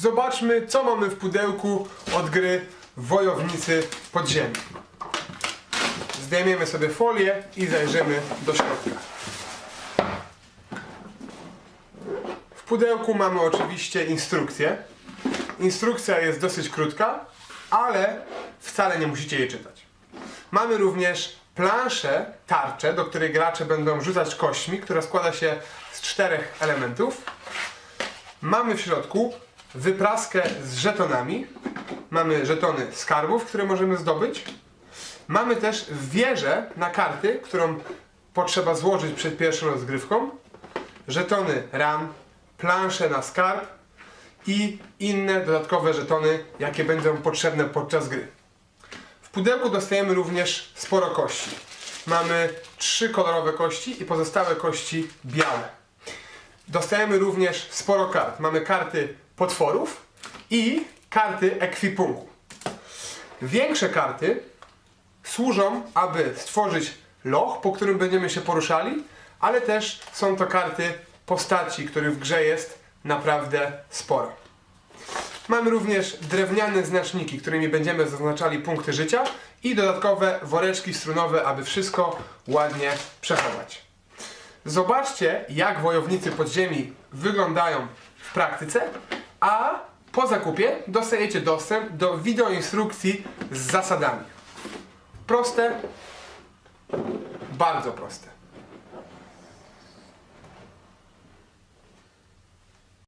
zobaczmy co mamy w pudełku od gry Wojownicy Podziemi. Zdejmiemy sobie folię i zajrzymy do środka. W pudełku mamy oczywiście instrukcję. Instrukcja jest dosyć krótka, ale wcale nie musicie jej czytać. Mamy również planszę, tarczę, do której gracze będą rzucać kośćmi, która składa się z czterech elementów. Mamy w środku wypraskę z żetonami. Mamy żetony skarbów, które możemy zdobyć. Mamy też wieżę na karty, którą potrzeba złożyć przed pierwszą rozgrywką. Żetony ran, plansze na skarb i inne dodatkowe żetony, jakie będą potrzebne podczas gry. W pudełku dostajemy również sporo kości. Mamy trzy kolorowe kości i pozostałe kości białe. Dostajemy również sporo kart. Mamy karty potworów i karty ekwipunku. Większe karty służą, aby stworzyć loch, po którym będziemy się poruszali, ale też są to karty postaci, których w grze jest naprawdę sporo. Mamy również drewniane znaczniki, którymi będziemy zaznaczali punkty życia i dodatkowe woreczki strunowe, aby wszystko ładnie przechować. Zobaczcie, jak wojownicy podziemi wyglądają w praktyce, a po zakupie dostajecie dostęp do wideoinstrukcji z zasadami. Proste, bardzo proste.